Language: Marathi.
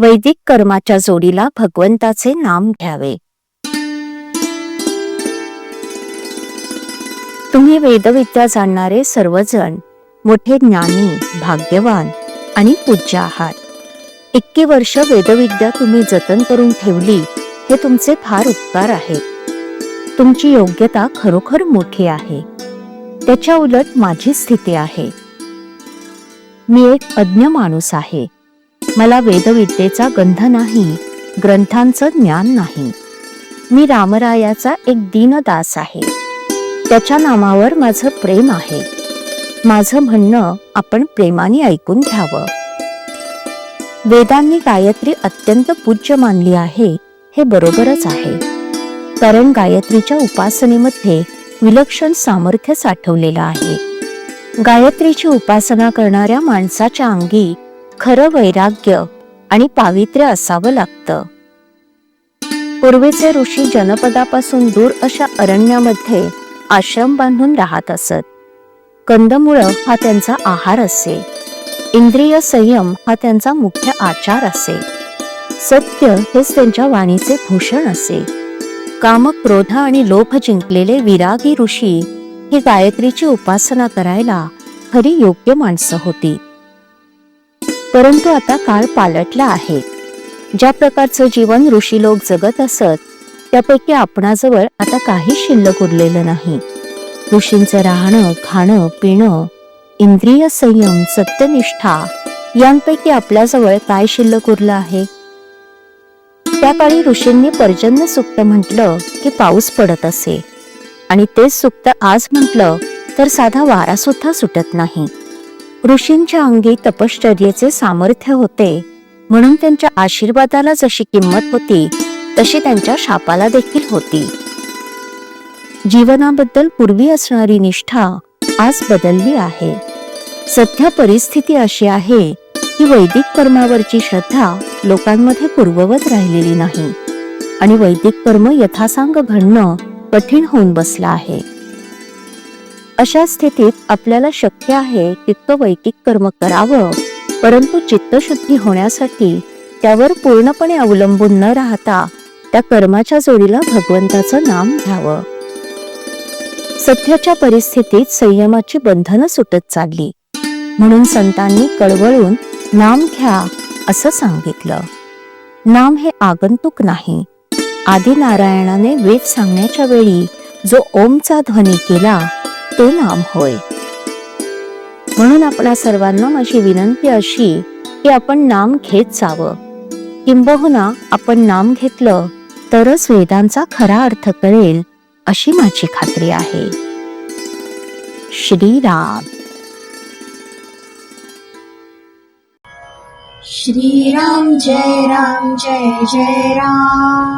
वैदिक कर्माच्या जोडीला भगवंताचे नाम घ्यावे. तुम्ही वेदविद्या जाणणारे सर्वजण मोठे ज्ञानी भाग्यवान आणि पूज्य आहात. इतकी वर्ष वेदविद्या तुम्ही जतन करून ठेवली हे तुमचे फार उपकार आहेत तुमची योग्यता खरोखर मोठी आहे. त्याच्या उलट माझी स्थिती आहे. मी एक अज्ञ माणूस आहे. मला वेदविद्येचा गंध नाही ग्रंथांचं ज्ञान नाही. मी रामरायाचा एक दीनदास आहे. त्याच्या नामावर माझं प्रेम आहे. माझं म्हणणं आपण प्रेमाने ऐकून घ्यावं. वेदांनी गायत्री अत्यंत पूज्य मानली आहे हे बरोबरच आहे. कारण गायत्रीच्या उपासनेमध्ये विलक्षण सामर्थ्य साठवलेलं आहे. गायत्रीची उपासना करणाऱ्या माणसाच्या अंगी खरं वैराग्य आणि पावित्र्य असावं लागतं. पूर्वीचे ऋषी जनपदापासून दूर अशा अरण्यामध्ये आश्रम बांधून राहत असत. कंदमुळं हा त्यांचा आहार असे. इंद्रिय संयम हा त्यांचा मुख्य आचार असे. सत्य हेच त्यांच्या वाणीचे भूषण असे. काम क्रोध आणि लोभ जिंकलेले विरागी ऋषी ही गायत्रीची उपासना करायला खरी योग्य माणसं होती. परंतु आता काळ पालटला आहे. ज्या प्रकारचं जीवन ऋषी लोक जगत असत त्यापैकी आपणाजवळ आता काही शिल्लक उरलेलं नाही. ऋषींचं राहणं खाणं पिणं इंद्रिय संयम सत्यनिष्ठा यांपैकी आपल्याजवळ काय शिल्लक उरलं आहे? त्या काळी ऋषींनी पर्जन्य सुक्त म्हटलं की पाऊस पडत असे. आणि तेच सुक्त आज म्हटलं तर साधा वारा सुद्धा सुटत नाही. ऋषींच्या अंगी तपश्चर्येचे सामर्थ्य होते. म्हणून त्यांच्या आशीर्वादाला जशी किंमत होती तशी त्यांच्या शापाला देखील होती. जीवनाबद्दल पूर्वी असणारी निष्ठा आज बदलली आहे. सध्या परिस्थिती अशी आहे की वैदिक कर्मावरची श्रद्धा लोकांमध्ये पूर्ववत राहिलेली नाही. आणि वैदिक कर्म यथासांग घडणं कठीण होऊन बसलं आहे. अशा स्थितीत आपल्याला शक्य आहे तितकं वैदिक कर्म करावं. परंतु चित्तशुद्धी होण्यासाठी त्यावर पूर्णपणे अवलंबून न राहता त्या कर्माच्या जोडीला भगवंताचं नाम घ्यावं. सध्याच्या परिस्थितीत संयमाची बंधनं सुटत चालली. म्हणून संतांनी कळवळून नाम घ्या असं सांगितलं. नाम हे आगंतुक नाही. आदी नारायणाने वेद सांगण्याच्या वेळी जो ओमचा ध्वनी केला ते नाम होय. म्हणून आपणा सर्वांना माझी विनंती अशी की आपण नाम घेत जावं. किंबहुना आपण नाम घेतलं तरच वेदांचा खरा अर्थ कळेल अशी माझी खात्री आहे. श्रीराम. श्रीराम जय राम जय जय राम.